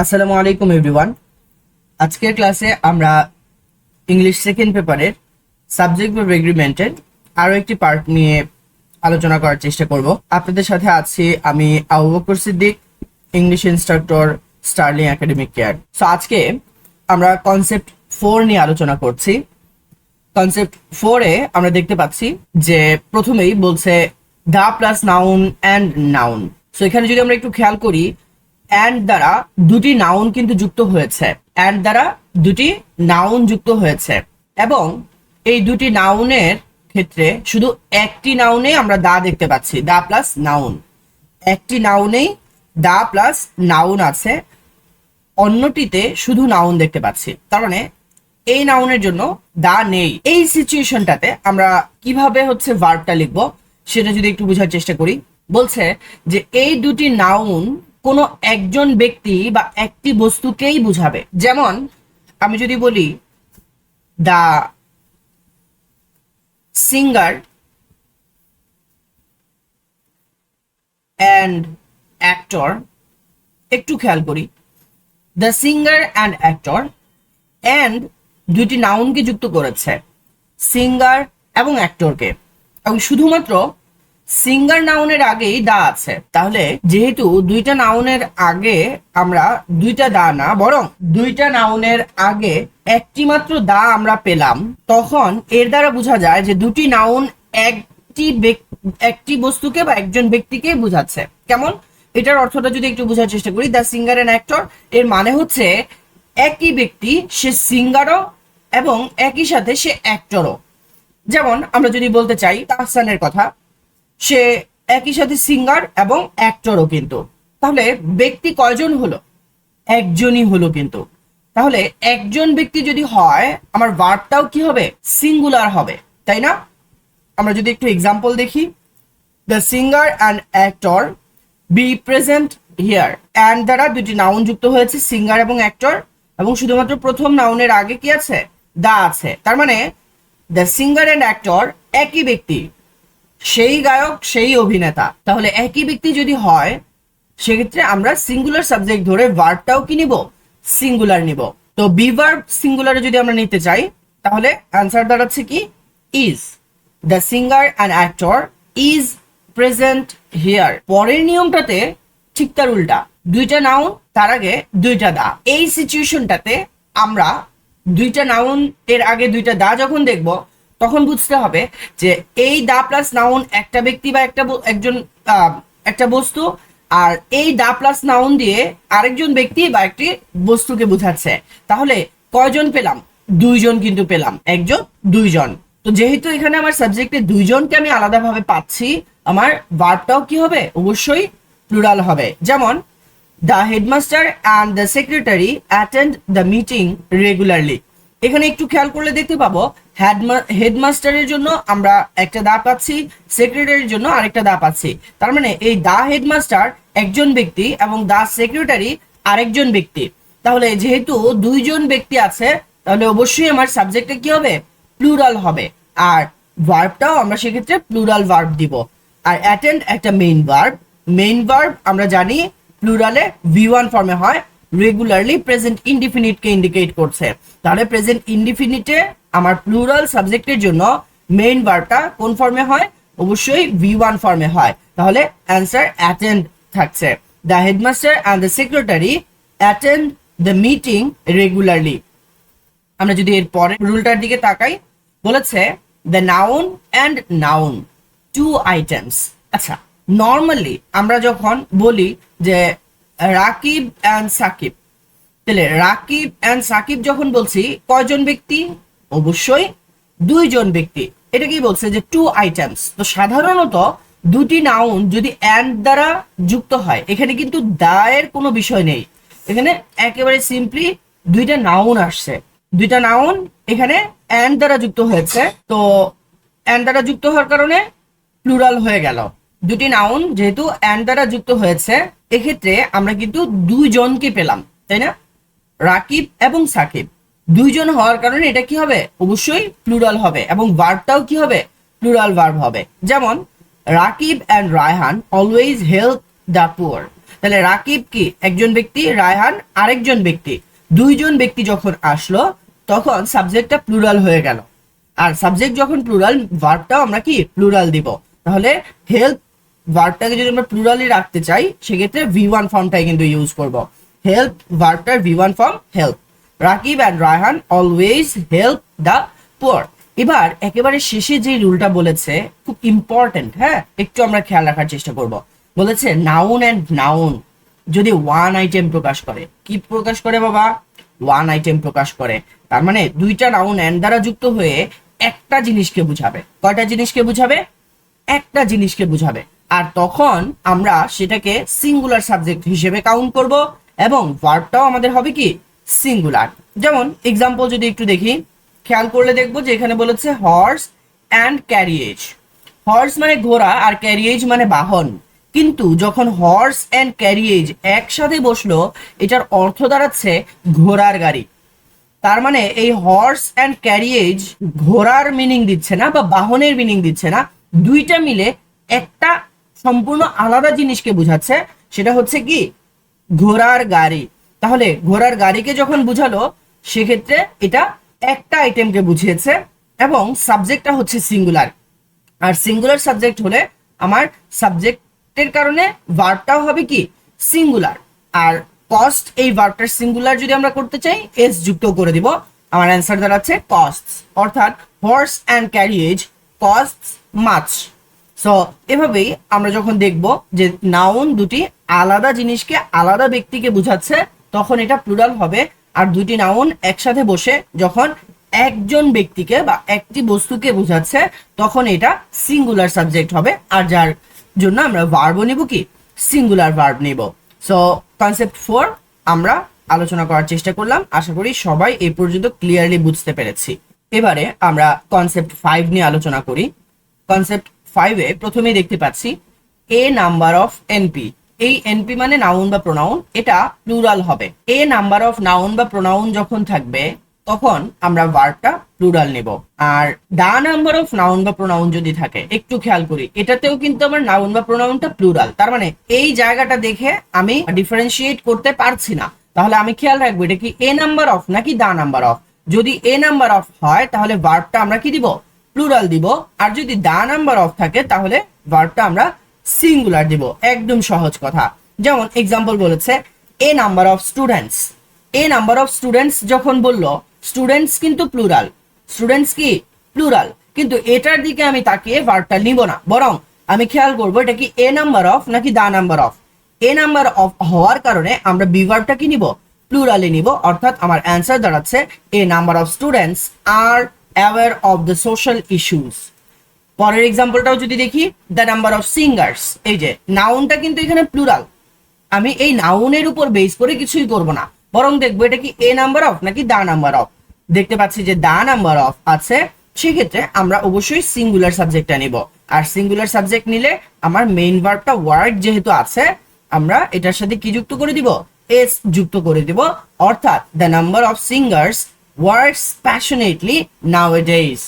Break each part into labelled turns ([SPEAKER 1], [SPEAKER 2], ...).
[SPEAKER 1] আসসালামু আলাইকুম এভরিওয়ান আজকের ক্লাসে আমরা ইংলিশ সেকেন্ড পেপারের সাবজেক্ট বা এগ্রিমেন্টের আরও একটি পার্ট নিয়ে আলোচনা করার চেষ্টা করব। আপনাদের সাথে আছি আমি Abu Bakar Siddique English instructor Sterling academic care so আজকে আমরা কনসেপ্ট ফোর নিয়ে আলোচনা করছি। কনসেপ্ট ফোরে আমরা দেখতে পাচ্ছি যে প্রথমেই বলছে the plus noun and noun so এখানে যদি আমরা একটু খেয়াল করি অ্যান্ড দ্বারা দুটি নাউন কিন্তু যুক্ত হয়েছে। অ্যান্ড দ্বারা দুটি নাউন যুক্ত হয়েছে। এবং এই দুটি নাউনের ক্ষেত্রে শুধু একটি নাউনে আমরা দা দেখতে পাচ্ছি, দা প্লাস নাউন একটি নাউনেই দা প্লাস নাউন আছে, অন্যটিতে শুধু নাউন দেখতে পাচ্ছি। তার মানে এই নাউনের জন্য দা নেই। এই সিচুয়েশনটাতে আমরা কীভাবে হচ্ছে ভার্বটা লিখব, সেটা যদি একটু বোঝার চেষ্টা করি। বলছে যে এই দুটি নাউন কোনো একজন ব্যক্তি বা একটি বস্তুকেই বুঝাবে। যেমন, আমি যদি বলি দা সিঙ্গার অ্যান্ড অ্যাক্টর একটু খেয়াল করি the singer and actor and দুটি নাউনকে যুক্ত করেছে সিঙ্গার এবং অ্যাক্টরকে এবং শুধুমাত্র সিঙ্গার নাউনের আগেই দা আছে। তাহলে যেহেতু দুইটা নাউনের আগে আমরা দুইটা দা না, বরং দুইটা নাউনের আগে একটি মাত্র দা আমরা পেলাম, তখন এর দ্বারা বোঝা যায় যে দুটি নাউন একটি একটি বস্তুকে বা একজন ব্যক্তিকে বোঝাচ্ছে। কেমন? এটার অর্থটা যদি একটু বোঝার চেষ্টা করি দ্য সিঙ্গার অ্যান্ড অ্যাক্টর এর মানে হচ্ছে একই ব্যক্তি, সে সিঙ্গারও এবং একই সাথে সে অ্যাক্টরও যেমন আমরা যদি বলতে চাই, তাহসানের কথা। সে একই সাথে সিঙ্গার এবং অ্যাক্টরও কিন্তু। তাহলে ব্যক্তি কয়জন হলো? একজনই হলো কিন্তু। তাহলে একজন ব্যক্তি যদি হয়, আমার ভার্বটাও কি হবে? সিঙ্গুলার হবে, তাই না? আমরা যদি একটু এক্সাম্পল দেখি। The singer and actor be present here and দ্বারা দুটি নাউন যুক্ত হয়েছে সিঙ্গার এবং অ্যাক্টর এবং শুধুমাত্র প্রথম নাউনের আগে কি আছে? দা আছে। তার মানে দ্য সিঙ্গার অ্যান্ড অ্যাক্টর একই ব্যক্তি। সেই গায়ক, সেই অভিনেতা। তাহলে একই ব্যক্তি যদি হয়, সেক্ষেত্রে আমরা সিঙ্গুলার সাবজেক্ট ধরে ভার্বটাও কি নিব? সিঙ্গুলার নিব। তো বি সিঙ্গুলারে যদি আমরা নিতে চাই, তাহলে অ্যান্সার দাঁড়াচ্ছে কি? Is the singer and actor is present here পরের নিয়মটাতে ঠিক তার উল্টা। দুইটা নাউন তার আগে দুইটা দা। এই সিচুয়েশনটাতে আমরা দুইটা নাউন এর আগে দুইটা দা যখন দেখব তখন বুঝতে হবে যে এই দা প্লাস নাউন একটা ব্যক্তি বা একটা একজন একটা বস্তু, আর এই দা প্লাস নাউন দিয়ে আরেকজন ব্যক্তি বা একটি বস্তুকে বোঝাচ্ছে। তাহলে কয়জন পেলাম? দুইজন কিন্তু পেলাম। একজন, দুইজন। তো যেহেতু এখানে আমার সাবজেক্টে দুইজনকে আমি আলাদাভাবে পাচ্ছি, আমার ভার্বটাও কি হবে? অবশ্যই প্লুরাল হবে। যেমন the headmaster and the secretary attend the meeting regularly এখানে একটু খেয়াল করলে দেখতে পাবো হেডমাস্টারের জন্য আমরা একটা দা পাচ্ছি সেক্রেটারির জন্য আরেকটা দা পাচ্ছি। তার মানে এই দা হেডমাস্টার একজন ব্যক্তি এবং দা সেক্রেটারি আরেকজন ব্যক্তি। তাহলে যেহেতু দুইজন ব্যক্তি আছে, তাহলে অবশ্যই আমার সাবজেক্টটা কি হবে? প্লুরাল হবে। আর ভার্বটাও আমরা সেক্ষেত্রে প্লুরাল ভার্ব দিব। আর অ্যাটেন্ড একটা মেইন ভার্ব মেইন ভার্ব আমরা জানি প্লুরালে ভি ওয়ান ফর্মে হয়। রেগুলারলি প্রেজেন্ট ইনডিফিনিটকে ইন্ডিকেট করছে। তাহলে প্রেজেন্ট ইনডিফিনিটে আমার প্লুরাল সাবজেক্টের জন্য মেইন ভার্বটা কোন ফর্মে হয়? অবশ্যই ভি ওয়ান ফর্মে হয়। তাহলে অ্যান্সার অ্যাটেন্ড থাকছে। The headmaster and the secretary attend the meeting regularly আমরা যদি এর পরে রুলটার দিকে তাকাই, বলেছে the noun and noun two items আচ্ছা নর্মালি আমরা যখন বলি যে রাকিব অ্যান্ড সাকিব। তাহলে রাকিব অ্যান্ড সাকিব যখন বলছি, কয়জন ব্যক্তি? অবশ্যই দুইজন ব্যক্তি। এটা কি বলছে যে টু আইটেমস তো সাধারণত দুটি নাউন যদি অ্যান্ড দ্বারা যুক্ত হয়, এখানে কিন্তু দায়ের কোনো বিষয় নেই। এখানে একেবারে সিম্পলি দুইটা নাউন আসছে। দুইটা নাউন এখানে অ্যান্ড দ্বারা যুক্ত হয়েছে। তো অ্যান্ড দ্বারা যুক্ত হওয়ার কারণে প্লুরাল হয়ে গেল। দুটি নাউন যেহেতু অ্যান্ড দ্বারা যুক্ত হয়েছে, এক্ষেত্রে আমরা কিন্তু দুইজনকে পেলাম, তাই না? রাকিব এবং সাকিব। দুইজন হওয়ার কারণে এটা কি হবে? অবশ্যই প্লুরাল হবে এবং ভার্বটাও কি হবে? প্লুরাল ভার্ব হবে। যেমন, Rakib and Raihan always help the poor তাহলে রাকিব কি? একজন ব্যক্তি, রায়হান আরেকজন ব্যক্তি। দুইজন ব্যক্তি যখন আসলো, তখন সাবজেক্টটা প্লুরাল হয়ে গেল। আর সাবজেক্ট যখন প্লুরাল ভার্বটাও আমরা কি? প্লুরাল দিব। তাহলে হেল্প ভার্বটাকে যদি আমরা প্লুরালি রাখতে চাই, সেক্ষেত্রে ভি ওয়ান ফর্মটাই কিন্তু ইউজ করব। Help ভার্বটার V one form help Rakib and Raihan always help the poor এবার একেবারে শেষে যে রুলটা বলেছে, খুব ইম্পর্টেন্ট হ্যাঁ? একটু আমরা খেয়াল রাখার চেষ্টা করব। বলেছে নাউন অ্যান্ড নাউন যদি ওয়ান আইটেম প্রকাশ করে। কি প্রকাশ করে বাবা? ওয়ান আইটেম প্রকাশ করে। তার মানে দুইটা নাউন অ্যান্ড দ্বারা যুক্ত হয়ে একটা জিনিসকে বুঝাবে। কয়টা জিনিসকে বুঝাবে? একটা জিনিসকে বুঝাবে। আর তখন আমরা সেটাকে সিঙ্গুলার সাবজেক্ট হিসেবে কাউন্ট করব এবং ভার্বটাও আমাদের হবে কি? সিঙ্গুলার যেমন এক্সাম্পল যদি একটু দেখি, খেয়াল করলে দেখব যে এখানে বলেছে হর্স অ্যান্ড ক্যারিয়েজ হর্স মানে ঘোড়া আর ক্যারিয়েজ মানে বাহন। কিন্তু যখন হর্স অ্যান্ড ক্যারিয়েজ একসাথে বসল, এটার অর্থ দাঁড়াচ্ছে ঘোড়ার গাড়ি। তার মানে এই হর্স অ্যান্ড ক্যারিয়েজ ঘোড়ার মিনিং দিচ্ছে না বা বাহনের মিনিং দিচ্ছে না দুইটা মিলে একটা সম্পূর্ণ আলাদা জিনিসকে বোঝাচ্ছে, সেটা হচ্ছে কি? ঘোড়ার গাড়ি। তাহলে ঘোড়ার গাড়িকে যখন বুঝালো, সেক্ষেত্রে এটা একটা আইটেমকে বুঝিয়েছে এবং সাবজেক্টটা হচ্ছে সিঙ্গুলার আর সিঙ্গুলার সাবজেক্ট হলে আমার সাবজেক্টের কারণে ভার্বটাও হবে কি? সিঙ্গুলার আর কস্ট এই ভার্বটার সিঙ্গুলার যদি আমরা করতে চাই এস যুক্ত করে দিব। আমার অ্যান্সার দাঁড়াচ্ছে কস্ট অর্থাৎ horse and carriage cost much. So এভাবেই আমরা যখন দেখব যে নাউন দুটি আলাদা জিনিসকে আলাদা ব্যক্তিকে বোঝাচ্ছে, তখন এটা প্লুরাল হবে। আর দুটি নাউন একসাথে বসে যখন একজন ব্যক্তিকে বা একটি বস্তুকে বোঝাচ্ছে, তখন এটা সিঙ্গুলার সাবজেক্ট হবে। আর যার জন্য আমরা ভার্ব নিব কি? সিঙ্গুলার ভার্ব নিব। সো কনসেপ্ট ফোর আমরা আলোচনা করার চেষ্টা করলাম। আশা করি সবাই এই পর্যন্ত ক্লিয়ারলি বুঝতে পেরেছি। এবারে আমরা কনসেপ্ট ফাইভ নিয়ে আলোচনা করি। কনসেপ্ট ফাইভে প্রথমেই দেখতে পাচ্ছি এ নাম্বার অফ এনপি এই এনপি মানে নাউন বা প্রোনাউন এটা প্লুরাল হবে। এ নাম্বার অফ নাউন বা প্রোনাউন যখন থাকবে, তখন আমরা ভার্বটা প্লুরাল নেব। আর দা নাম্বার অফ নাউন বা প্রোনাউন যদি থাকে, একটু খেয়াল করি, এটাতেও কিন্তু আমার নাউন বা প্রোনাউনটা প্লুরাল তার মানে এই জায়গাটা দেখে আমি ডিফারেন্সিয়েট করতে পারছি না। তাহলে আমি খেয়াল রাখব, এটা কি এ নাম্বার অফ নাকি দা নাম্বার অফ যদি এ নাম্বার অফ হয়, তাহলে ভার্বটা আমরা কি দিব? প্লুরাল দিব। আর যদি দা নাম্বার অফ থাকে, তাহলে ভার্বটা আমরা সিঙ্গুলার দিব। একদম সহজ কথা। যেমন এক্সাম্পল বলেছে a number of students a number of students যখন বলল স্টুডেন্টস কিন্তু প্লুরাল স্টুডেন্টস কি? প্লুরাল কিন্তু এটার দিকে আমি তাকিয়ে ভার্বটা নিব না। বরং আমি খেয়াল করব, এটা কি এ নাম্বার অফ নাকি the number of a number of হওয়ার কারণে আমরা বি ভার্বটা কি নিব? প্লুরালে নিব। অর্থাৎ আমার অ্যান্সার দাঁড়াচ্ছে a number of students are aware of the social issues পরের এক্সাম্পলটাও যদি দেখি দ্য নাম্বার অফ সিঙ্গার্স এই যে নাউনটা কিন্তু এখানে প্লুরাল আমি এই নাউনের উপর বেস করে কিছুই করব না। বরং দেখব এটা কি এ নাম্বার অফ নাকি দা নাম্বার অফ দেখতে পাচ্ছি যে দা নাম্বার অফ আছে, সেক্ষেত্রে আমরা অবশ্যই সিঙ্গুলার সাবজেক্টটা নিব। আর সিঙ্গুলার সাবজেক্ট নিলে আমার মেইন ভার্বটা ওয়ার্ড যেহেতু আছে, আমরা এটার সাথে কি যুক্ত করে দিব? এস যুক্ত করে দিব। অর্থাৎ the number of singers works passionately nowadays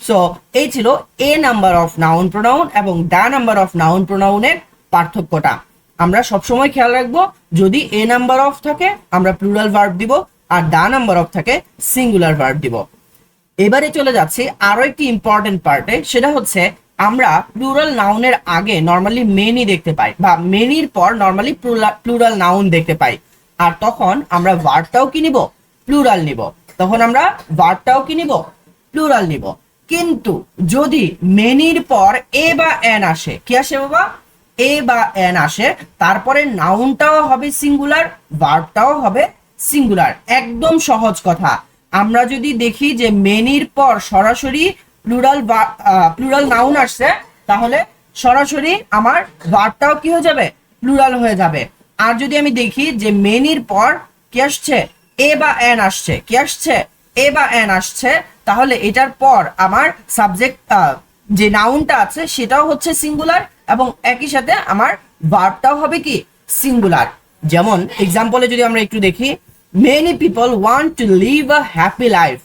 [SPEAKER 1] so এই ছিল a number of noun pronoun এবং দা নাম্বার অফ নাউন প্রোনাউনের পার্থক্যটা। আমরা সবসময় খেয়াল রাখব, যদি এ নাম্বার অফ থাকে, আমরা প্লুরাল ভার্ব দিব, আর দা নাম্বার অফ থাকে সিঙ্গুলার ভার্ব দিব। এবারে চলে যাচ্ছি আরও একটি ইম্পর্টেন্ট পার্টে সেটা হচ্ছে আমরা প্লুরাল নাউনের আগে নর্মালি মেনি দেখতে পাই, বা মেনির পর নর্মালি প্লুরাল নাউন দেখতে পাই। আর তখন আমরা ভার্বটাও কি নিব? প্লুরাল নিব। তখন আমরা ভার্বটাও কি নিব? প্লুরাল নিব। কিন্তু যদি মেনির পর এ বা এন আসে, কি আসে বাবা? এ বা এন আসে, তারপরে নাউনটাও হবে সিঙ্গুলার ভার্বটাও হবে সিঙ্গুলার একদম সহজ কথা। আমরা যদি দেখি যে মেনির পর সরাসরি প্লুরাল প্লুরাল নাউন আসছে, তাহলে সরাসরি আমার ভার্বটাও কি হয়ে যাবে? প্লুরাল হয়ে যাবে। আর যদি আমি দেখি যে মেনির পর কি আসছে? এ বা এন আসছে। কি আসছে? এ বা এন আসছে। তাহলে এটার পর আমার সাবজেক্ট যে নাউনটা আছে, সেটাও হচ্ছে সিঙ্গুলার এবং একই সাথে আমার ভার্বটাও হবে কি? সিঙ্গুলার যেমন এক্সাম্পলে যদি আমরা একটু দেখি many people want to live a happy life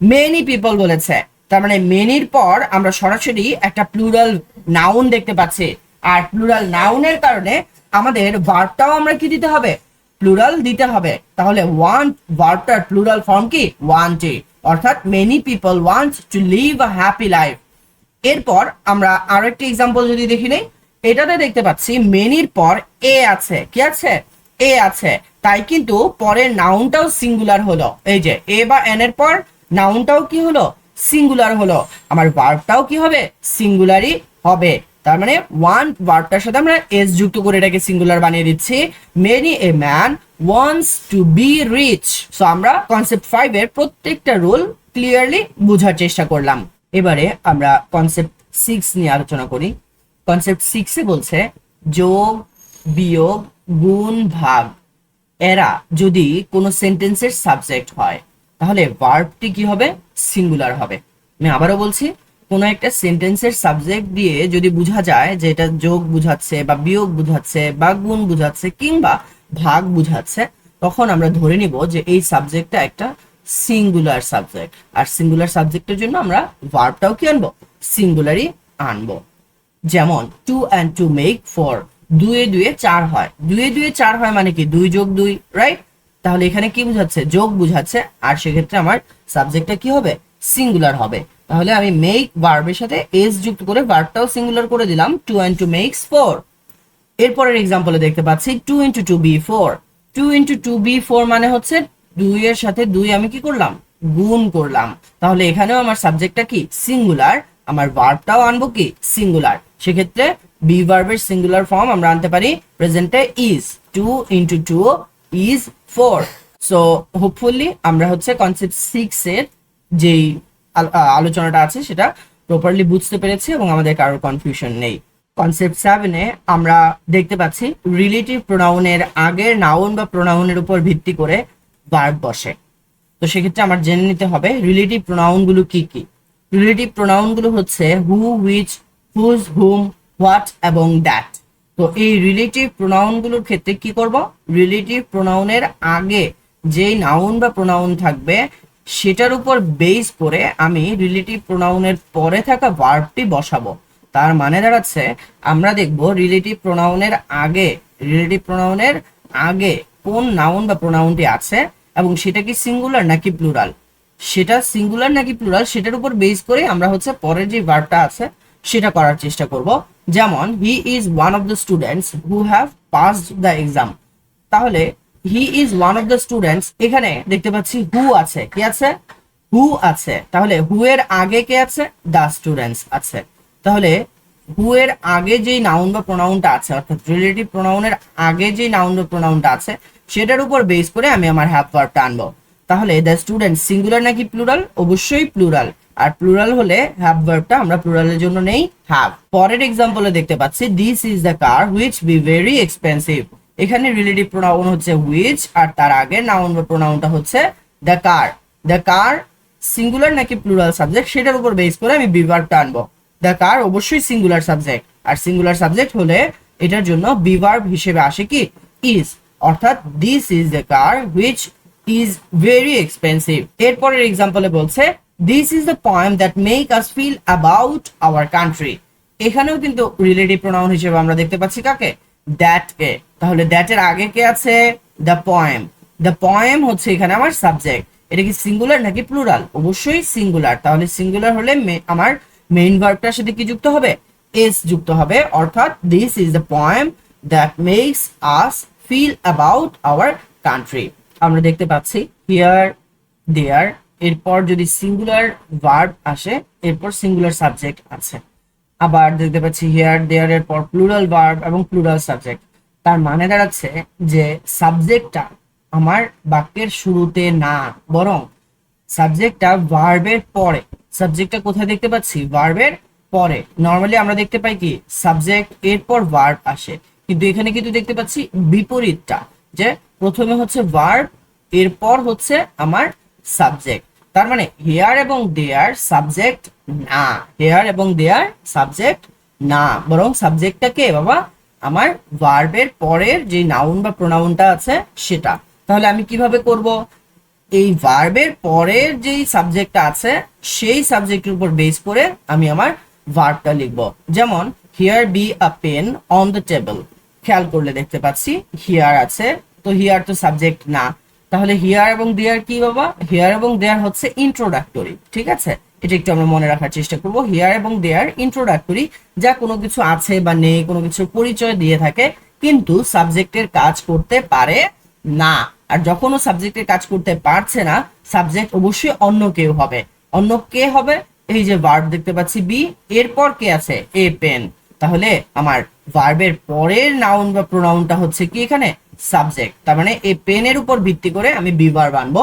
[SPEAKER 1] many people বলেছে। তার মানে মেনির পর আমরা সরাসরি একটা প্লুরাল নাউন দেখতে পাচ্ছি। আর প্লুরাল নাউনের কারণে আমাদের ভার্বটাও আমরা কি দিতে হবে? প্লুরাল দিতে হবে। তাহলে ওয়ান্ট ভার্বটার প্লুরাল ফর্ম কি? ওয়ান্টে অর্থাৎ many people want to live a happy life এরপর আমরা আরও একটি এক্সাম্পল যদি দেখি নেই, এটাতে দেখতে পাচ্ছি মেনির পর এ আছে। কি আছে? এ আছে। তাই কিন্তু পরের নাউনটাও সিঙ্গুলার হলো। এই যে এ বা এন এর পর নাউনটাও কি হলো? সিঙ্গুলার হলো। আমার ভার্বটাও কি হবে? সিঙ্গুলারই হবে। তার মানে ওয়ান ভার্বটার সাথে আমরা এস যুক্ত করে এটাকে সিঙ্গুলার বানিয়ে দিচ্ছি। Many a man wants to be rich so আমরা কনসেপ্ট ফাইভ এর প্রত্যেকটা রুল ক্লিয়ারলি বোঝার চেষ্টা করলাম। এবারে আমরা কনসেপ্ট সিক্স নিয়ে আলোচনা করি। কনসেপ্ট সিক্সে বলছে যোগ, বিয়োগ, গুণ, ভাগ। এরা যদি কোনো সেন্টেন্সের সাবজেক্ট হয়, তাহলে ভার্বটি কি হবে? সিঙ্গুলার হবে। আমি আবারও বলছি কোনো একটা সেন্টেন্সের সাবজেক্ট দিয়ে যদি বোঝা যায় যে এটা যোগ বুঝাচ্ছে বা বিয়োগ বুঝাচ্ছে বা গুণ বুঝাচ্ছে কিংবা ভাগ বুঝাচ্ছে, তখন আমরা ধরে নিব যে এই সাবজেক্টটা একটা সিঙ্গুলার সাবজেক্ট আর সিঙ্গুলার সাবজেক্টের জন্য আমরা ভার্বটাও কি আনব? সিঙ্গুলারই আনব। যেমন two and two make four দুয়ে দুয়ে চার হয়। দুয়ে দুয়ে চার হয় মানে কি? দুই যোগ দুই রাইট তাহলে এখানে কি বুঝাচ্ছে? যোগ বুঝাচ্ছে। আর সেক্ষেত্রে আমার সাবজেক্টটা কি হবে? সিঙ্গুলার হবে। তাহলে আমি মেক ভার্বের সাথে এস যুক্ত করে ভার্বটাও সিঙ্গুলার করে দিলাম two and two makes four এরপরের এক্সাম্পলে দেখতে পাচ্ছি two into two be four two into two be four মানে হচ্ছে দুই এর সাথে দুই আমি কি করলাম? গুণ করলাম। তাহলে এখানেও আমার সাবজেক্টটা কি? সিঙ্গুলার আমার ভার্বটাও আনব কি? সিঙ্গুলার সেক্ষেত্রে বি ভার্বের সিঙ্গুলার ফর্ম আমরা আনতে পারি প্রেজেন্টে is two into two is four so hopefully আমরা হচ্ছে কনসেপ্ট সিক্স এর যেই আলোচনাটা আছে, সেটা প্রপারলি বুঝতে পেরেছি এবং আমাদের কারোর কনফিউশন নেই। কনসেপ্ট সেভেনে আমরা দেখতে পাচ্ছি রিলেটিভ প্রোনাউনের আগের নাউন বা প্রোনাউনের উপর ভিত্তি করে ভার্ব বসে। তো সেক্ষেত্রে আমার জেনে নিতে হবে রিলেটিভ প্রোনাউনগুলো কি কি? রিলেটিভ প্রোনাউনগুলো হচ্ছে who which whose whom what এবং দ্যাট তো এই রিলেটিভ প্রোনাউনগুলোর ক্ষেত্রে কি করব? রিলেটিভ প্রোনাউনের আগে যেই নাউন বা প্রোনাউন থাকবে সেটার উপর বেস করে আমি রিলেটিভ প্রোনাউনের পরে থাকা ভার্বটি বসাবো। তার মানে দাঁড়াচ্ছে, আমরা দেখব রিলেটিভ প্রোনাউনের আগে রিলেটিভ প্রোনাউনের আগে কোন নাউন বা প্রোনাউনটি আছে এবং সেটা কি সিঙ্গুলার নাকি প্লুরাল সেটা সিঙ্গুলার নাকি প্লুরাল সেটার উপর বেস করে আমরা হচ্ছে পরের যে ভার্বটা আছে, সেটা করার চেষ্টা করব। যেমন he is one of the students who have passed the exam তাহলে he is one of the students এখানে দেখতে পাচ্ছি হু আছে, কি আছে? হু আছে? তাহলে হু এর আগে কে আছে? দ্য স্টুডেন্টস আছে। তাহলে হু এর আগে যেই নাউন বা প্রোনাউনটা আছে, অর্থাৎ রিলেটিভ প্রোনাউনের আগে যেই নাউন বা প্রোনাউনটা আছে, সেটার উপর বেস করে আমি আমার হ্যাভ ভার্বটা আনব। তাহলে দ্য স্টুডেন্ট সিঙ্গুলার নাকি প্লুরাল অবশ্যই প্লুরাল আর প্লুরাল হলে হ্যাভ ভার্বটা আমরা প্লুরালের জন্য নেই হ্যাভ পরের এক্সাম্পলে দেখতে পাচ্ছি this is the car which be very expensive এখানে রিলেটিভ প্রোনাউন হচ্ছে হুইচ আর তার আগে নাউন বা প্রোনাউনটা হচ্ছে the car the car singular নাকি প্লুরাল সাবজেক্ট সেটার উপর বেস করে আমি বিভার্বটা আনব। দ্য কার অবশ্যই সিঙ্গুলার সাবজেক্ট আর সিঙ্গুলার সাবজেক্ট হলে এটার জন্য বিভার্ব হিসেবে আসে কি? ইজ অর্থাৎ this is the car which is very expensive এরপরের এক্সাম্পলে বলছে this is the poem that make us feel about our country এখানেও কিন্তু রিলেটিভ প্রোনাউন হিসেবে আমরা দেখতে পাচ্ছি কাকে? দ্যাট কে তাহলে দ্যাট এর আগে কে আছে? দ্য পয়েম দ্য পয়েম হচ্ছে এখানে আমার সাবজেক্ট এটা কি সিঙ্গুলার নাকি প্লুরাল অবশ্যই সিঙ্গুলার তাহলে সিঙ্গুলার হলে আমার মেইন ভার্বটার সাথে কি যুক্ত হবে? এস যুক্ত হবে। অর্থাৎ this is the poem that makes us feel about our country আমরা দেখতে পাচ্ছি হিয়ার দেয়ার এরপর যদি সিঙ্গুলার ভার্ব আসে, এরপর সিঙ্গুলার সাবজেক্ট আছে। আবার দেখতে পাচ্ছি হিয়ার দেয়ার এর পর প্লুরাল ভার্ব এবং প্লুরাল সাবজেক্ট তার মানে দাঁড়াচ্ছে যে সাবজেক্টটা আমার বাক্যের শুরুতে না, বরং সাবজেক্টটা ভার্বের পরে। সাবজেক্টটা কোথায় দেখতে পাচ্ছি? ভার্বের পরে। নর্মালি আমরা দেখতে পাই কি? সাবজেক্ট এরপর ভার্ব আসে। কিন্তু এখানে কিন্তু দেখতে পাচ্ছি বিপরীতটা, যে প্রথমে হচ্ছে ভার্ব এরপর হচ্ছে আমার সাবজেক্ট তার মানে হেয়ার এবং দেয়ার সাবজেক্ট না। হেয়ার এবং দেয়ার সাবজেক্ট না। বরং সাবজেক্টটা কে বাবা আমার ভার্বের পরের যে নাউন বা প্রোনাউনটা আছে সেটা। তাহলে আমি কীভাবে করব? এই ভার্বের পরের যেই সাবজেক্টটা আছে সেই সাবজেক্টের উপর বেস করে আমি আমার ভার্বটা লিখব। যেমন here be a pen on the table খেয়াল করলে দেখতে পাচ্ছি হিয়ার আছে। তো হিয়ার তো সাবজেক্ট না। তাহলে হিয়ার এবং দেয়ার কি বাবা? হিয়ার এবং দেয়ার হচ্ছে ইন্ট্রোডাক্টরি ঠিক আছে? এটা একটু আমরা মনে রাখার চেষ্টা করব। হিয়ার এবং দেয়ার ইন্ট্রোডাক্টরি যা কোনো কিছু আছে বা নেই, কোনো কিছুর পরিচয় দিয়ে থাকে, কিন্তু সাবজেক্টের কাজ করতে পারে না। আর যখন সাবজেক্টের কাজ করতে পারছে না সাবজেক্ট অবশ্যই অন্য কেউ হবে। অন্য কে হবে? এই যে ভার্ব দেখতে পাচ্ছি বি এরপর কে আছে? এ পেন তাহলে আমার ভার্বের পরের নাউন বা প্রোনাউনটা হচ্ছে কি এখানে? সাবজেক্ট তার মানে এই পেনের উপর ভিত্তি করে আমি বি ভার্ব আনব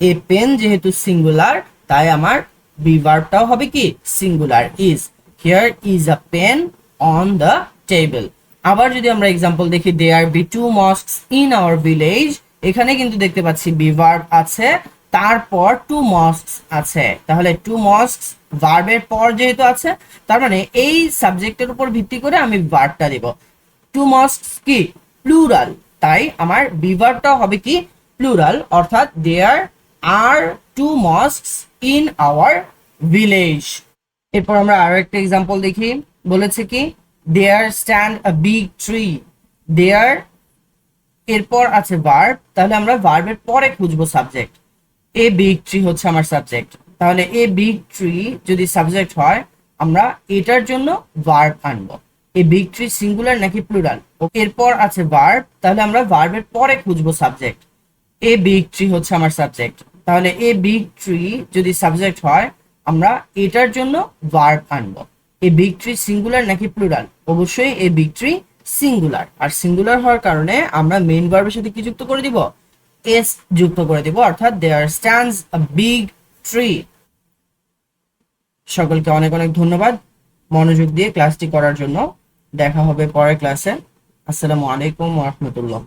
[SPEAKER 1] এ পেন যেহেতু সিঙ্গুলার তাই আমার বি ভার্বটাও হবে কি? Singular is here is a pen on the table আবার যদি আমরা এক্সাম্পল দেখি they are be two mosques in our village এখানে কিন্তু দেখতে পাচ্ছি বি ভার্ব আছে, তারপর টু মস্কস আছে। তাহলে টু মস্কস ভার্বের পর যেহেতু আছে, তার মানে এই সাবজেক্টের উপর ভিত্তি করে আমি ভার্বটা দেব। টু মস্কস কি? প্লুরাল তাই আমার বিভার্বটাও হবে কি প্লুরাল অর্থাৎ there are two mosques in our village এরপর আমরা আরও একটা এক্সাম্পল দেখি, বলেছে কি there stand a big tree there এরপর আছে ভার্ব তাহলে আমরা ভার্বের পরে খুঁজবো সাবজেক্ট এ বিগ ট্রি হচ্ছে আমার সাবজেক্ট তাহলে এ বিগ ট্রি যদি সাবজেক্ট হয়, আমরা এটার জন্য ভার্ব আনব। এ বিগ ট্রি সিঙ্গুলার নাকি প্লুরাল ওকে এরপর আছে ভার্ব তাহলে আমরা ভার্বের পরে খুঁজবো সাবজেক্ট এ বিগ ট্রি হচ্ছে আমার সাবজেক্ট তাহলে এ বিগ ট্রি যদি সাবজেক্ট হয়, আমরা এটার জন্য ভার্ব আনব। এ বিগ ট্রি সিঙ্গুলার নাকি প্লুরাল অবশ্যই এ বিগ ট্রি সিঙ্গুলার আর সিঙ্গুলার হওয়ার কারণে আমরা মেইন ভার্বের সাথে কি যুক্ত করে দিব? এস যুক্ত করে দিব, অর্থাৎ there stands a big tree সকলকে অনেক অনেক ধন্যবাদ মনোযোগ দিয়ে ক্লাসটি করার জন্য। দেখা হবে পরের ক্লাসে আসসালামু আলাইকুম রহমতুল্লাহ।